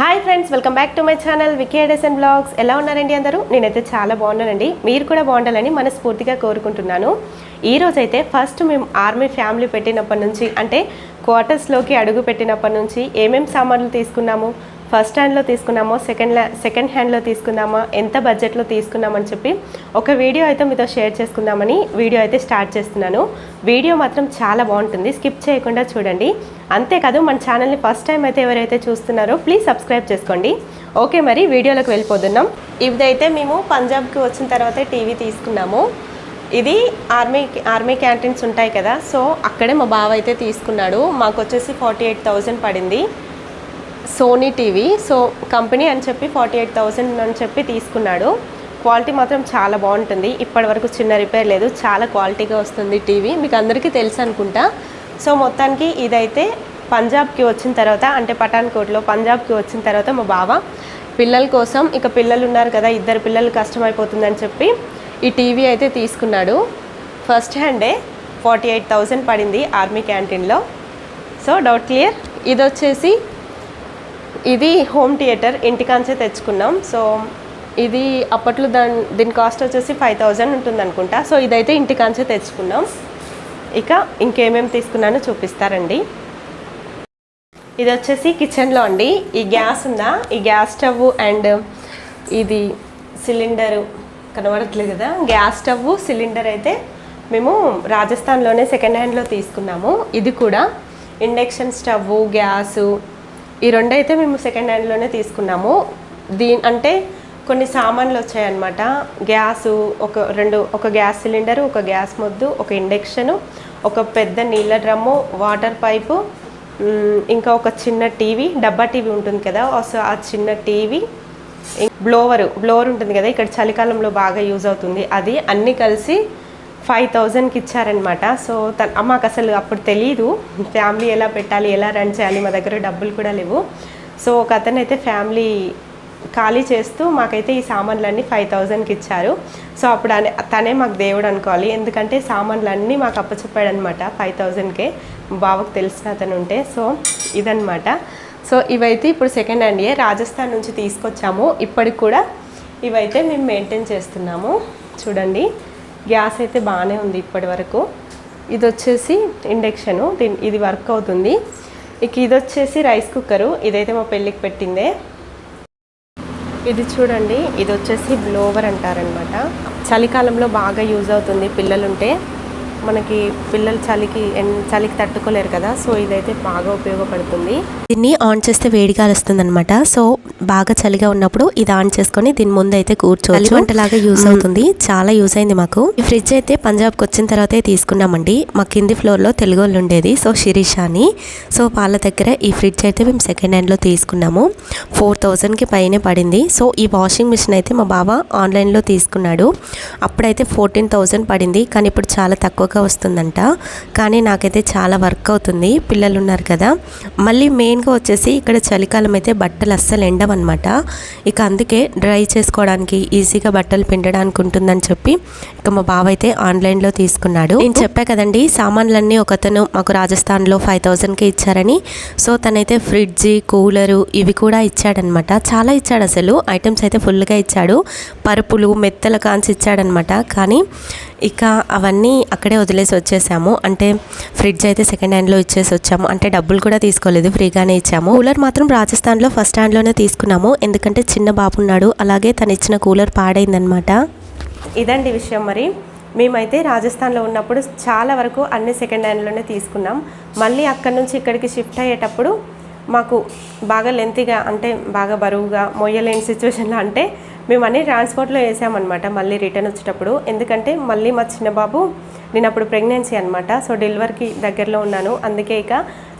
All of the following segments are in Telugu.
Hi friends welcome back to my channel వికేడెస్ and blogs ఎలా ఉన్నారండి అందరూ? నేనైతే చాలా బాగున్నానండి. మీరు కూడా బాగుండాలని మనస్ఫూర్తిగా కోరుకుంటున్నాను. ఈ రోజైతే ఫస్ట్ మేము ఆర్మీ ఫ్యామిలీ పెట్టినప్పటి నుంచి అంటే క్వార్టర్స్లోకి అడుగు పెట్టినప్పటి నుంచి ఏమేమి సామాన్లు తీసుకున్నాము? ఫస్ట్ హ్యాండ్లో తీసుకున్నామో సెకండ్ సెకండ్ హ్యాండ్లో తీసుకుందామా ఎంత బడ్జెట్లో తీసుకున్నామని చెప్పి ఒక వీడియో అయితే మీతో షేర్ చేసుకుందామని వీడియో అయితే స్టార్ట్ చేస్తున్నాను. వీడియో మాత్రం చాలా బాగుంటుంది. స్కిప్ చేయకుండా చూడండి. అంతేకాదు మన ఛానల్ని ఫస్ట్ టైం అయితే ఎవరైతే చూస్తున్నారో ప్లీజ్ సబ్స్క్రైబ్ చేసుకోండి. ఓకే మరి వీడియోలోకి వెళ్ళిపోతున్నాం. ఇదైతే మేము పంజాబ్కి వచ్చిన తర్వాత టీవీ తీసుకున్నాము. ఇది ఆర్మీ ఆర్మీ క్యాంటీన్స్ ఉంటాయి కదా సో అక్కడే మా బావ అయితే తీసుకున్నాడు. మాకు వచ్చేసి ఫార్టీ ఎయిట్ థౌజండ్ పడింది. సోనీ టీవీ సో కంపెనీ అని చెప్పి ఫార్టీ ఎయిట్ థౌసండ్ అని చెప్పి తీసుకున్నాడు. క్వాలిటీ మాత్రం చాలా బాగుంటుంది. ఇప్పటి వరకు చిన్న రిపేర్ లేదు. చాలా క్వాలిటీగా వస్తుంది టీవీ మీకు అందరికీ తెలుసు అనుకుంటా. సో మొత్తానికి ఇదైతే పంజాబ్కి వచ్చిన తర్వాత అంటే పఠాన్కోట్లో పంజాబ్కి వచ్చిన తర్వాత మా బావ పిల్లల కోసం ఇక పిల్లలు ఉన్నారు కదా ఇద్దరు పిల్లలు కష్టమైపోతుందని చెప్పి ఈ టీవీ అయితే తీసుకున్నాడు. ఫస్ట్ హ్యాండే ఫార్టీ ఎయిట్ థౌజండ్ పడింది ఆర్మీ క్యాంటీన్లో సో డౌట్ క్లియర్ ఇది వచ్చేసి ఇది హోమ్ థియేటర్ ఇంటికాంచే తెచ్చుకున్నాం. సో ఇది అప్పట్లో దాని దీని కాస్ట్ వచ్చేసి ఫైవ్ థౌజండ్ ఉంటుంది అనుకుంటా సో ఇదైతే ఇంటికాంచే తెచ్చుకున్నాం. ఇక ఇంకేమేమి తీసుకున్నానో చూపిస్తారండి. ఇది వచ్చేసి కిచెన్లో అండి. ఈ గ్యాస్ ఉందా? ఈ గ్యాస్ స్టవ్ అండ్ ఇది సిలిండరు కనబడట్లేదు కదా? గ్యాస్ స్టవ్ సిలిండర్ అయితే మేము రాజస్థాన్లోనే సెకండ్ హ్యాండ్లో తీసుకున్నాము. ఇది కూడా ఇండక్షన్ స్టవ్ గ్యాసు ఈ రెండు అయితే మేము సెకండ్ హ్యాండ్లోనే తీసుకున్నాము. దీని అంటే కొన్ని సామాన్లు వచ్చాయన్నమాట. గ్యాసు ఒక రెండు ఒక గ్యాస్ సిలిండరు ఒక గ్యాస్ మొద్దు ఒక ఇండక్షను ఒక పెద్ద నీళ్ళ డ్రమ్ము వాటర్ పైపు ఇంకా ఒక చిన్న టీవీ డబ్బా టీవీ ఉంటుంది కదా సో ఆ చిన్న టీవీ బ్లోవర్ బ్లోవర్ ఉంటుంది కదా ఇక్కడ చలికాలంలో బాగా యూజ్ అవుతుంది. అది అన్నీ కలిసి ఫైవ్ థౌజండ్కి ఇచ్చారనమాట. సో తన మాకు అసలు అప్పుడు తెలియదు ఫ్యామిలీ ఎలా పెట్టాలి ఎలా రన్ చేయాలి మా దగ్గర డబ్బులు కూడా లేవు. సో ఒక అతను అయితే ఫ్యామిలీ ఖాళీ చేస్తూ మాకైతే ఈ సామాన్లన్నీ ఫైవ్ థౌజండ్కి ఇచ్చారు. సో అప్పుడు అనే తనే మాకు దేవుడు అనుకోవాలి. ఎందుకంటే సామాన్లన్నీ మాకు అప్పచెప్పాడు అనమాట ఫైవ్ థౌజండ్కే. బావకు తెలిసిన అతను ఉంటే. సో ఇదనమాట. సో ఇవైతే ఇప్పుడు సెకండ్ హ్యాండ్ ఇయర్. రాజస్థాన్ నుంచి తీసుకొచ్చాము. ఇప్పటికి కూడా ఇవైతే మేము మెయింటైన్ చేస్తున్నాము. చూడండి. గ్యాస్ అయితే బాగానే ఉంది ఇప్పటి వరకు. ఇది వచ్చేసి ఇండక్షను దీని ఇది వర్క్ అవుతుంది. ఇక ఇది వచ్చేసి రైస్ కుక్కరు ఇదైతే మా పెళ్ళికి పెట్టిందే. ఇది చూడండి ఇది వచ్చేసి బ్లోవర్ అంటారనమాట. చలికాలంలో బాగా యూజ్ అవుతుంది పిల్లలుంటే. మనకి పిల్లలు చలికి ఎన్- చలికి తట్టుకోలేరు కదా సో ఇదైతే బాగా ఉపయోగపడుతుంది. దీన్ని ఆన్ చేస్తే వేడిగా వస్తుంది అనమాట సో బాగా చలిగా ఉన్నప్పుడు ఇది ఆన్ చేసుకొని దీని ముందు అయితే కూర్చోవచ్చు వంటలాగా యూస్ అవుతుంది. చాలా యూస్ అయింది మాకు. ఈ ఫ్రిడ్జ్ అయితే పంజాబ్కి వచ్చిన తర్వాతే తీసుకున్నామండి. మా కింది ఫ్లోర్లో తెలుగు వాళ్ళు ఉండేది సో శిరీష అని సో వాళ్ళ దగ్గర ఈ ఫ్రిడ్జ్ అయితే మేము సెకండ్ హ్యాండ్లో తీసుకున్నాము. ఫోర్ థౌజండ్కి పైనే పడింది. సో ఈ వాషింగ్ మిషన్ అయితే మా బావ ఆన్లైన్లో తీసుకున్నాడు. అప్పుడైతే ఫోర్టీన్ థౌజండ్ పడింది. కానీ ఇప్పుడు చాలా తక్కువగా వస్తుందంట. కానీ నాకైతే చాలా వర్క్ అవుతుంది. పిల్లలు ఉన్నారు కదా. మళ్ళీ మెయిన్గా వచ్చేసి ఇక్కడ చలికాలం అయితే బట్టలు అస్సలు ఎండవన్నమాట. ఇక అందుకే డ్రై చేసుకోవడానికి ఈజీగా బట్టలు పిండడానికి ఉంటుందని చెప్పి ఇక మా బావ అయితే ఆన్లైన్లో తీసుకున్నాడు. నేను చెప్పా కదండి సామాన్లన్నీ ఒకతను మాకు రాజస్థాన్లో ఫైవ్ థౌజండ్కి ఇచ్చారని. సో తనైతే ఫ్రిడ్జ్ కూలరు ఇవి కూడా ఇచ్చాడనమాట చాలా ఇచ్చాడు అసలు. ఐటమ్స్ అయితే ఫుల్గా ఇచ్చాడు. పరుపులు మెత్తల కాన్స్ ఇచ్చాడనమాట కానీ ఇక అవన్నీ అక్కడే వదిలేసి వచ్చేసాము. అంటే ఫ్రిడ్జ్ అయితే సెకండ్ హ్యాండ్లో ఇచ్చేసి వచ్చాము. అంటే డబ్బులు కూడా తీసుకోలేదు ఫ్రీగానే ఇచ్చాము. కూలర్ మాత్రం రాజస్థాన్లో ఫస్ట్ హ్యాండ్లోనే తీసుకున్నాము. ఎందుకంటే చిన్న బాబున్నాడు అలాగే తను ఇచ్చిన కూలర్ పాడైందనమాట ఇదండి విషయం మరి. మేమైతే రాజస్థాన్లో ఉన్నప్పుడు చాలా వరకు అన్ని సెకండ్ హ్యాండ్లోనే తీసుకున్నాం. మళ్ళీ అక్కడి నుంచి ఇక్కడికి షిఫ్ట్ అయ్యేటప్పుడు మాకు బాగా లెంతీగా అంటే బాగా బరువుగా మొయ్యలేని సిచ్యువేషన్లో అంటే మేము అన్ని ట్రాన్స్పోర్ట్లో వేసామన్నమాట మళ్ళీ రిటర్న్ వచ్చేటప్పుడు. ఎందుకంటే మళ్ళీ మా చిన్న బాబు నేను అప్పుడు ప్రెగ్నెన్సీ అనమాట సో డెలివరీకి దగ్గరలో ఉన్నాను. అందుకే ఇక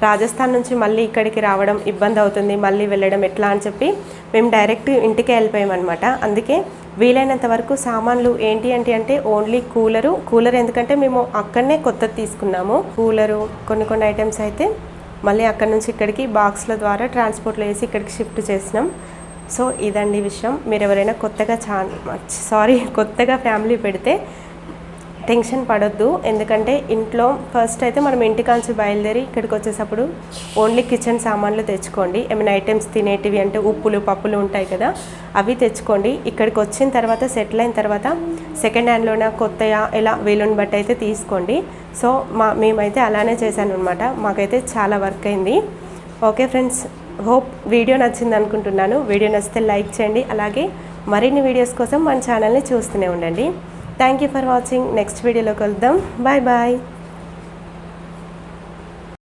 రాజస్థాన్ నుంచి మళ్ళీ ఇక్కడికి రావడం ఇబ్బంది అవుతుంది మళ్ళీ వెళ్ళడం ఎట్లా అని చెప్పి మేము డైరెక్ట్ ఇంటికే వెళ్ళిపోయామన్నమాట. అందుకే వీలైనంత వరకు సామాన్లు ఏంటి అంటే అంటే ఓన్లీ కూలరు. కూలర్ ఎందుకంటే మేము అక్కడనే కొత్తది తీసుకున్నాము. కూలరు కొన్ని కొన్ని ఐటమ్స్ అయితే మళ్ళీ అక్కడ నుంచి ఇక్కడికి బాక్స్ల ద్వారా ట్రాన్స్పోర్ట్లో వేసి ఇక్కడికి షిఫ్ట్ చేసినాం. సో ఇదండి విషయం. మీరు ఎవరైనా కొత్తగా చా సారీ కొత్తగా ఫ్యామిలీ పెడితే టెన్షన్ పడొద్దు. ఎందుకంటే ఇంట్లో ఫస్ట్ అయితే మనం ఇంటికాంచి బయలుదేరి ఇక్కడికి వచ్చేటప్పుడు ఓన్లీ కిచెన్ సామాన్లు తెచ్చుకోండి. ఏమైనా ఐటమ్స్ తినేటివి అంటే ఉప్పులు పప్పులు ఉంటాయి కదా అవి తెచ్చుకోండి. ఇక్కడికి వచ్చిన తర్వాత సెటిల్ అయిన తర్వాత సెకండ్ హ్యాండ్లోన కొత్తయా ఇలా వీలుని బట్టి అయితే తీసుకోండి. సో మా మేమైతే అలానే చేశాను అనమాట మాకైతే చాలా వర్క్ అయింది. Okay friends. హోప్ వీడియో నచ్చింది అనుకుంటున్నాను. వీడియో నచ్చితే లైక్ చేయండి. అలాగే మరిన్ని వీడియోస్ కోసం మన ఛానల్ని చూస్తూనే ఉండండి. Thank you for watching next వీడియోలో కలుద్దాం. Bye bye